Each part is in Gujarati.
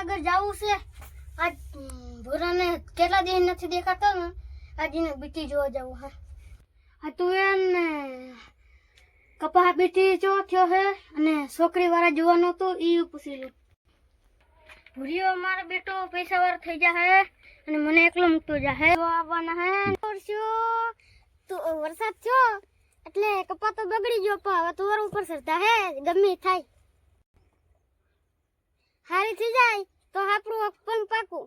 આગળ જવું છે. આજ ભૂરાને કેટલા દિન નથી દેખાતો ને? આજ એને બીટી જોવા જવું હા હા તું એને કપા બીટી જો થયો હે અને છોકરી વાળા જોવાનું તો એ પૂછી લો. ભૂરીઓ, મારો બેટો પૈસા વાળો થઈ જા હે અને મને એકલો મૂકતો જાય હે આવવાના હે. તો વરસાદ થયો, એટલે કપા તો બગડી ગયો પણ હવે તુવર ઉપર સરતા હે ગમે થાય. થઈ જાય તો આપણું પણ પાકું.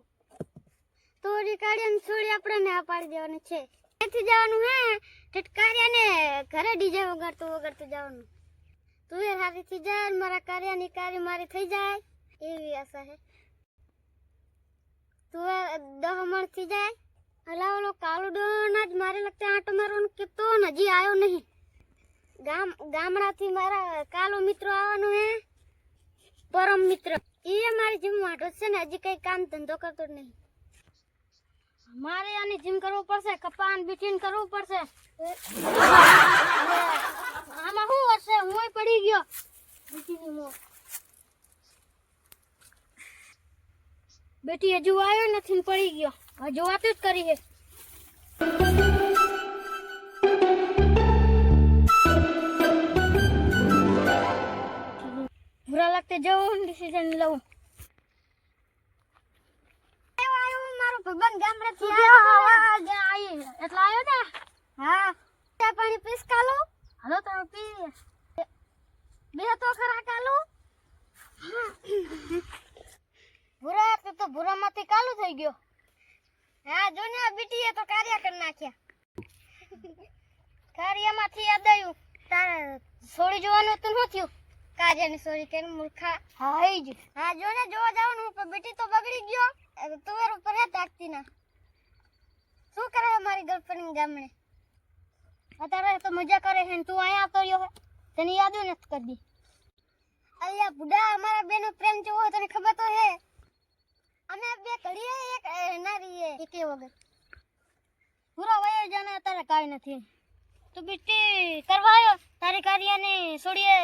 તો કાઢીને છોડી આપણે આ પાડી દેવાની છે. એથી જવાનું હે ઠટકાર્યાને ઘરે ડીજે વગાડતું વગાડતું જવાનું. તું એ થઈ જાય મારા કાર્યાની કાર્ય મારી થઈ જાય. એવી આશા હે. તું દહ થઈ જાય. અલા ઓલો કાળો ડોન જ મારે લગતા આંટો મારવાનું કેતો હજી આવ્યો નહીં. ગામ, ગામડાથી મારા કાલો મિત્રો આવવાનો હે. પરમ મિત્ર. એ મારી જીમ વાટો છે ને હજી કઈ કામ ધંધો કરતો જ નહીં. મારે આની જીમ કરવું પડશે કપાન બીટીન કરવું પડશે. આમાં શું હશે? હું પડી ગયો. બીટીની મોં. બેટી હજુ આવ્યો નથી ને પડી ગયો. હજુ વાતો જ કરી છે. બુરા લાગતે જવું ડિસિઝન લઉં. આવ્યો, મારો ભાઈબંધ ગામડેથી આવ્યો. એટલે આવ્યો ને? હા. ચા પાણી પીસ કાલો? હાલો તો પી બે તો ખરા કાલો. ભૂરા તે તો ભૂરામાંથી કાલું થઈ ગયો. હા જો ને બીટીએ તો કાર્ય કરી નાખ્યા. કાર્યમાંથી યાદ આવ્યું તારે છોડી જોવાનું તો શું થયું? કાર્યની સોરી કે મૂર્ખા. હા જ. હા જો ને જોવા જવાનું પણ બેટી તો બગડી ગયો. તુવેર ઉપર હે તાકતી ના શું કરે છે મારી ગર્લફ્રેન્ડ ગામડે? અત્યારે તો મજા કરે હે તું અહીંયા રહ્યો હે? તને યાદ નથી કરતી? અલ્યા બુડા, અમારા બેનો પ્રેમ જોવો તને ખબર તો હે? અમે બે કરીએ એક ના રહીએ એકે વગર. પૂરા વયે જાને અત્યારે કાંઈ નથી. તું બીટી, કરવા આવ્યો તારી કાર્યને છોડીએ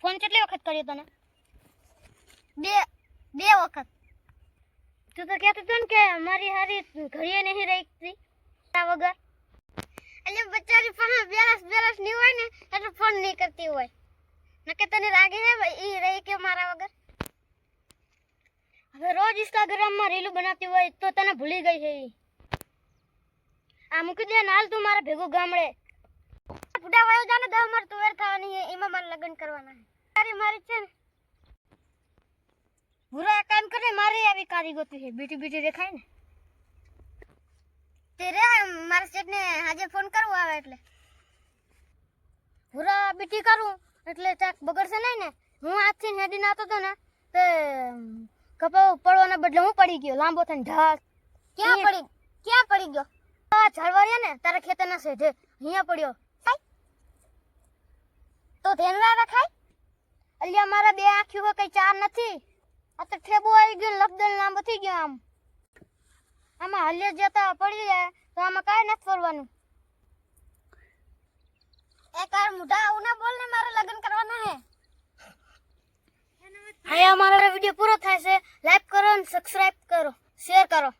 ફોન કેટલી વખત કર્યો તને? બે બે વખત. તું તો કહેતો હતો ને કે મારી હારી ઘડીએ નહીં રહી હતી વગર. એટલે બચારી પાસે બેરસ બેરસ નહીં હોય ને એટલે ફોન નહીં કરતી હોય. નકે તને લાગે હે ભાઈ રહી કે મારા વગર? હવે રોજ ઇન્સ્ટાગ્રામમાં રીલું બનાવતી હોય તો તને ભૂલી ગઈ છે આ મૂકી દે હાલ તું મારા ભેગું ગામડે. બુડા વાયો જાને દહ માર તુવેર થવાની છે એમાં મારે લગ્ન કરવાના છે તારી મારી છે ને. ભૂરા કામ કરે, મારે કારી ગોતી છે. બીટી બીટી દેખાય ને? તે રે મારા સેટને આજે ફોન કરવો આવે એટલે. હુરા બીટી કરું એટલે ચાક બગડશે નહીં ને? હું આજથી હેડી નાતો તો ને તે કપાવ પડવાના બદલે હું પડી ગયો લાંબો થઈને ઢાસ ક્યાં પડી? ક્યાં પડી ગયો? આ ઝાડવાડિયા ને તારા ખેતરના સેઠે અહીંયા પડ્યો. તો ધ્યાન રખાય? અલ્યા મારા બે આંખીઓ કઈ ચાર નથી. આ તો ઠેબુ આવી ગયો લબદલ લાંબો થઈ ગયો આમ. આમાં હલ્યો જતા પડી જાય તો આમાં કાંઈ નથી ફરવાનું. એ કાર મુઢા આવું ના બોલ ને મારે લગ્ન કરવાના હે. અહીંયા અમારો વીડિયો પૂરો થાય છે. લાઈક કરો અને સબસ્ક્રાઇબ કરો. શેર કરો.